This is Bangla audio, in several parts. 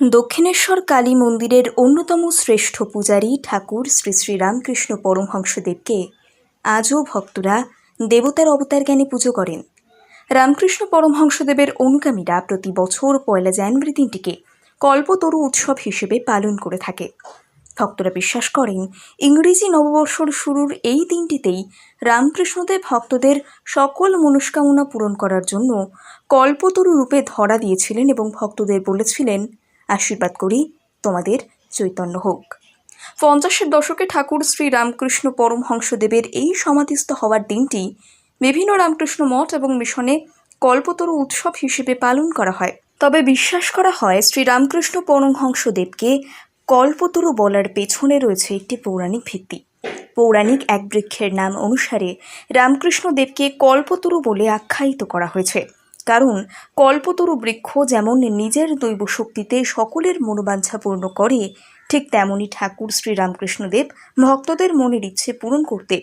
দক্ষিণেশ্বর কালী মন্দিরের অন্যতম শ্রেষ্ঠ পূজারী ঠাকুর শ্রী শ্রী রামকৃষ্ণ পরমহংসদেবকে আজও ভক্তরা দেবতার অবতার জ্ঞানে পুজো করেন। রামকৃষ্ণ পরমহংসদেবের অনুগামীরা প্রতি বছর পয়লা জানুয়ারি দিনটিকে কল্পতরু উৎসব হিসেবে পালন করে থাকে। ভক্তরা বিশ্বাস করেন, ইংরেজি নববর্ষর শুরুর এই দিনটিতেই রামকৃষ্ণদেব ভক্তদের সকল মনস্কামনা পূরণ করার জন্য কল্পতরু রূপে ধরা দিয়েছিলেন এবং ভক্তদের বলেছিলেন আশীর্বাদ করি তোমাদের চৈতন্য হোক। পঞ্চাশের দশকে ঠাকুর শ্রী রামকৃষ্ণ পরমহংসদেবের এই সমাধিস্থ হওয়ার দিনটি বিভিন্ন রামকৃষ্ণ মঠ এবং মিশনে কল্পতরু উৎসব হিসেবে পালন করা হয়। তবে বিশ্বাস করা হয় শ্রী রামকৃষ্ণ পরমহংসদেবকে কল্পতরু বলার পেছনে রয়েছে একটি পৌরাণিক ভিত্তি। পৌরাণিক এক বৃক্ষের নাম অনুসারে রামকৃষ্ণ দেবকে কল্পতরু বলে আখ্যায়িত করা হয়েছে। কারণ কল্পতরু বৃক্ষ যেমন নিজের দৈব শক্তিতে সকলের মনোবাঞ্ছা পূর্ণ করে, ঠিক তেমনি ঠাকুর শ্রীরামকৃষ্ণদেব ভক্তদের মনের ইচ্ছে পূরণ করতে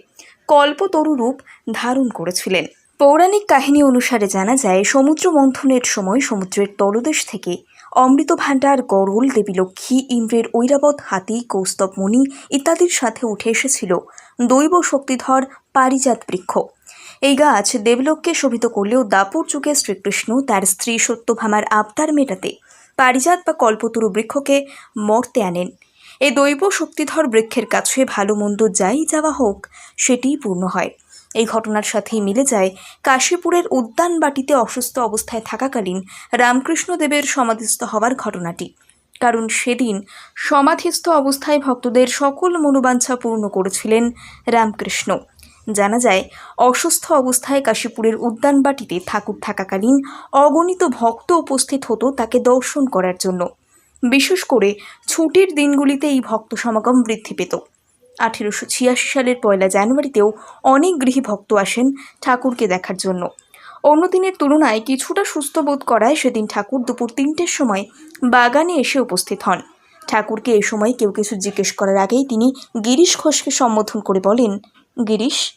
কল্পতরু রূপ ধারণ করেছিলেন। পৌরাণিক কাহিনী অনুসারে জানা যায়, সমুদ্র মন্থনের সময় সমুদ্রের তলদেশ থেকে অমৃত ভাণ্ডার, গরল, দেবী লক্ষ্মী, ইন্দ্রের ঐরাবত, হাতি, কৌস্তব মুনি ইত্যাদির সাথে উঠে এসেছিল দৈব শক্তিধর পারিজাত বৃক্ষ। এই গাছ দেবলোককে শোভিত করলেও দাপুর যুগে শ্রীকৃষ্ণ তার স্ত্রী সত্যভামার আবদার মেটাতে পারিজাত বা কল্পতরু বৃক্ষকে মর্তে আনেন। এই দৈব শক্তিধর বৃক্ষের কাছে ভালো মন্দ যাই যাওয়া হোক, সেটিই পূর্ণ হয়। এই ঘটনার সাথেই মিলে যায় কাশীপুরের উদ্যান বাটিতে অসুস্থ অবস্থায় থাকাকালীন রামকৃষ্ণদেবের সমাধিস্থ হওয়ার ঘটনাটি। কারণ সেদিন সমাধিস্থ অবস্থায় ভক্তদের সকল মনোবাঞ্ছা পূর্ণ করেছিলেন রামকৃষ্ণ। জানা যায়, অসুস্থ অবস্থায় কাশীপুরের উদ্যানবাটিতে ঠাকুর থাকাকালীন অগণিত ভক্ত উপস্থিত হতো তাকে দর্শন করার জন্য। বিশেষ করে ছুটির দিনগুলিতে এই ভক্ত সমাগম বৃদ্ধি পেত। আঠেরোশো ছিয়াশি সালের পয়লা জানুয়ারিতেও অনেক গৃহী ভক্ত আসেন ঠাকুরকে দেখার জন্য। অন্য দিনের তুলনায় কিছুটা সুস্থ বোধ করায় সেদিন ঠাকুর দুপুর তিনটের সময় বাগানে এসে উপস্থিত হন। ঠাকুরকে এ সময় কেউ কিছু জিজ্ঞেস করার আগেই তিনি গিরিশ ঘোষকে সম্বোধন করে বলেন, গিরিশ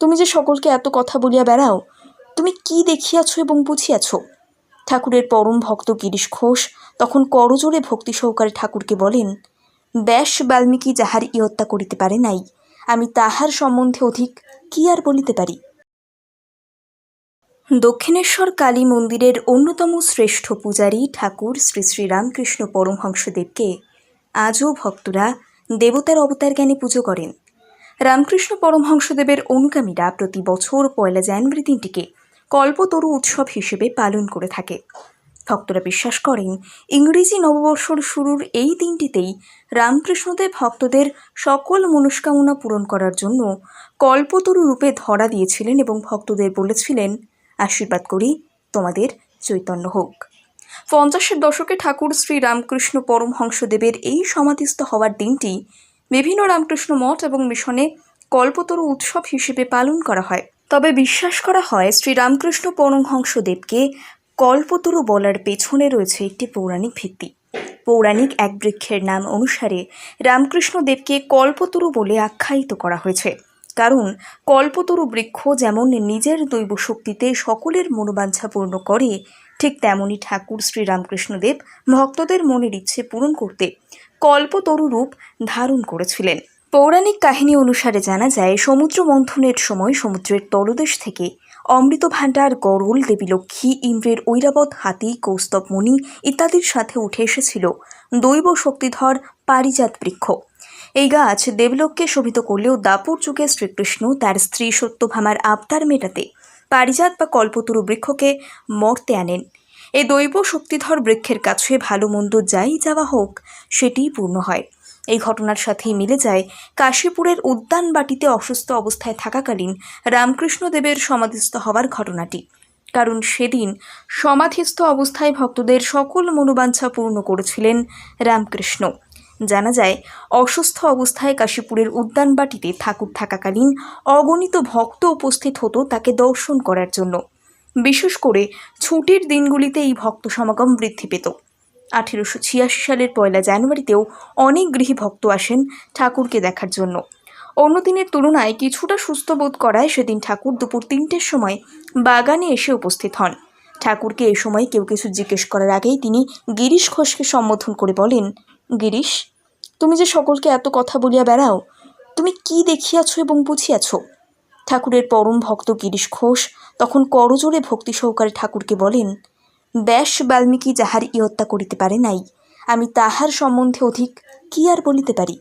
তুমি যে সকলকে এত কথা বলিয়া বেড়াও, তুমি কি দেখিয়াছ এবং বুঝিয়াছ? ঠাকুরের পরম ভক্ত গিরিশ ঘোষ তখন করজোরে ভক্তি সহকারে ঠাকুরকে বলেন, ব্যাস বাল্মীকি যাহার ইহত্যা করিতে পারে নাই, আমি তাহার সম্বন্ধে অধিক কি আর বলিতে পারি? দক্ষিণেশ্বর কালী মন্দিরের অন্যতম শ্রেষ্ঠ পূজারী ঠাকুর শ্রী শ্রী রামকৃষ্ণ পরমহংসদেবকে আজও ভক্তরা দেবতার অবতার জ্ঞানে পুজো করেন। রামকৃষ্ণ পরমহংসদেবের অনুগামীরা প্রতি বছর পয়লা জানুয়ারি দিনটিকে কল্পতরু উৎসব হিসেবে পালন করে থাকে। ভক্তরা বিশ্বাস করেন, ইংরেজি নববর্ষর শুরুর এই দিনটিতেই রামকৃষ্ণদেব ভক্তদের সকল মনস্কামনা পূরণ করার জন্য কল্পতরু রূপে ধরা দিয়েছিলেন এবং ভক্তদের বলেছিলেন, আশীর্বাদ করি, তোমাদের চৈতন্য হোক। পঞ্চাশের দশকে ঠাকুর শ্রী রামকৃষ্ণ পরমহংসদেবের এই সমাধিস্থ হওয়ার দিনটি বিভিন্ন রামকৃষ্ণ মঠ এবং মিশনে কল্পতরু উৎসব হিসেবে পালন করা হয়। তবে বিশ্বাস করা হয় শ্রী রামকৃষ্ণ পরমহংসদেবকে কল্পতরু বলার পেছনে রয়েছে একটি পৌরাণিক ভিত্তি। পৌরাণিক এক বৃক্ষের নাম অনুসারে রামকৃষ্ণ দেবকে কল্পতরু বলে আখ্যায়িত করা হয়েছে। কারণ কল্পতরু বৃক্ষ যেমন নিজের দৈব শক্তিতে সকলের মনোবাঞ্ছা পূর্ণ করে, ঠিক তেমনি ঠাকুর শ্রী রামকৃষ্ণদেব ভক্তদের মনের ইচ্ছে পূরণ করতে কল্পতরু রূপ ধারণ করেছিলেন। পৌরাণিক কাহিনী অনুসারে জানা যায় সমুদ্র মন্থনের সময় সমুদ্রের তলদেশ থেকে অমৃত ভাণ্ডার গরল দেবী লক্ষ্মী ইন্দ্রের ঐরাবত, হাতি, কৌস্তব মুনি ইত্যাদির সাথে উঠে এসেছিল দৈব শক্তিধর পারিজাত বৃক্ষ। এই গাছ দেবলোককে শোভিত করলেও দাপুর যুগে শ্রীকৃষ্ণ তার স্ত্রী সত্যভামার আবদার মেটাতে পারিজাত বা কল্পতরু বৃক্ষকে মর্তে আনেন। এই দৈব শক্তিধর বৃক্ষের কাছে ভালো মন্দ যাই যাওয়া হোক, সেটিই পূর্ণ হয়। এই ঘটনার সাথেই মিলে যায়, কাশীপুরের উদ্যান বাটিতে অসুস্থ অবস্থায় থাকাকালীন রামকৃষ্ণদেবের সমাধিস্থ হওয়ার ঘটনাটি। কারণ সেদিন সমাধিস্থ অবস্থায় ভক্তদের সকল মনোবাঞ্ছা পূর্ণ করেছিলেন রামকৃষ্ণ। জানা যায়, অসুস্থ অবস্থায় কাশীপুরের উদ্যানবাটিতে ঠাকুর থাকাকালীন অগণিত ভক্ত উপস্থিত হতো তাকে দর্শন করার জন্য। বিশেষ করে ছুটির দিনগুলিতে এই ভক্ত সমাগম বৃদ্ধি পেত। আঠেরোশো ছিয়াশি সালের পয়লা জানুয়ারিতেও অনেক গৃহী ভক্ত আসেন ঠাকুরকে দেখার জন্য। অন্য দিনের তুলনায় কিছুটা সুস্থ বোধ করায় সেদিন ঠাকুর দুপুর তিনটের সময় বাগানে এসে উপস্থিত হন। ঠাকুরকে এ সময় কেউ কিছু জিজ্ঞেস করার আগেই তিনি গিরিশ ঘোষকে সম্বোধন করে বলেন, গিরিশ, তুমি যে সকলকে এত কথা বলিয়া বেড়াও, তুমি কি দেখিয়াছ এবং বুঝিয়াছ? ঠাকুরের পরম ভক্ত গিরিশ ঘোষ তখন করজোড়ে ভক্তি সহকারে ঠাকুরকে বলেন, ব্যাস বাল্মীকি যাহার ইয়ত্তা করিতে পারে নাই, আমি তাহার সম্বন্ধে অধিক কি আর বলিতে পারি?